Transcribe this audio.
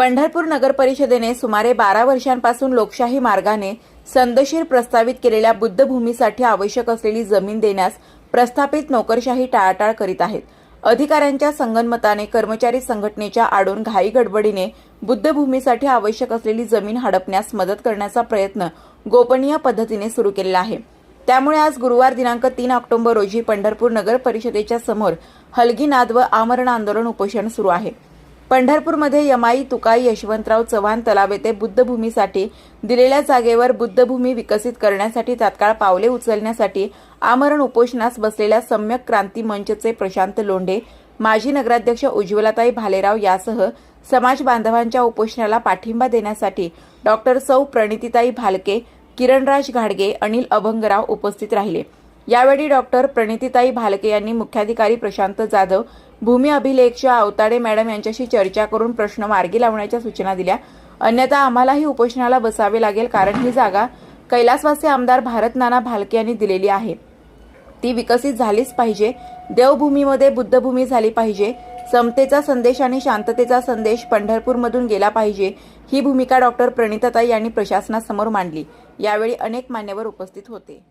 पंढरपूर नगर परिषदेने सुमारे बारा वर्षांपासून लोकशाही मार्गाने संदशीर प्रस्तावित केलेल्या बुद्धभूमीसाठी आवश्यक असलेली जमीन देण्यास प्रस्थापित नोकरशाही टाळाटाळ करीत आहेत. अधिकाऱ्यांच्या संगनमताने कर्मचारी संघटनेच्या आडून घाई गडबडीने बुद्धभूमीसाठी आवश्यक असलेली जमीन हडपण्यास मदत करण्याचा प्रयत्न गोपनीय पद्धतीने सुरू केलेला आहे. त्यामुळे आज गुरुवार दिनांक तीन ऑक्टोबर रोजी पंढरपूर नगर परिषदेच्या समोर हलगीनाद व आमरण आंदोलन उपोषण सुरू आहे. पंढरपूरमध्ये यमाई तुकाई यशवंतराव चव्हाण तलाव येथे बुद्धभूमीसाठी दिलेल्या जागेवर बुद्धभूमी विकसित करण्यासाठी तात्काळ पावले उचलण्यासाठी आमरण उपोषणास बसलेल्या सम्यक क्रांती मंचचे प्रशांत लोंढे माजी नगराध्यक्ष उज्ज्वलाताई भालेराव यासह समाज बांधवांच्या उपोषणाला पाठिंबा देण्यासाठी डॉक्टर सौ प्रणितीताई भालके किरणराज घाडगे अनिल अभंगराव उपस्थित राहिले. यावेळी डॉक्टर प्रणितीताई भालके यांनी मुख्याधिकारी प्रशांत जाधव भूमी अभिलेखच्या अवताडे मॅडम यांच्याशी चर्चा करून प्रश्न मार्गी लावण्याच्या सूचना दिल्या. अन्यथा आम्हालाही उपोषणाला बसावे लागेल कारण ही जागा कैलासवासी आमदार भारत नाना भालके यांनी दिलेली आहे. ती विकसित झालीच पाहिजे. देवभूमीमध्ये बुद्धभूमी झाली पाहिजे. समतेचा संदेश आणि शांततेचा संदेश पंढरपूरमधून गेला पाहिजे ही भूमिका डॉक्टर प्रणिताताई यांनी प्रशासनासमोर मांडली. यावेळी अनेक मान्यवर उपस्थित होते.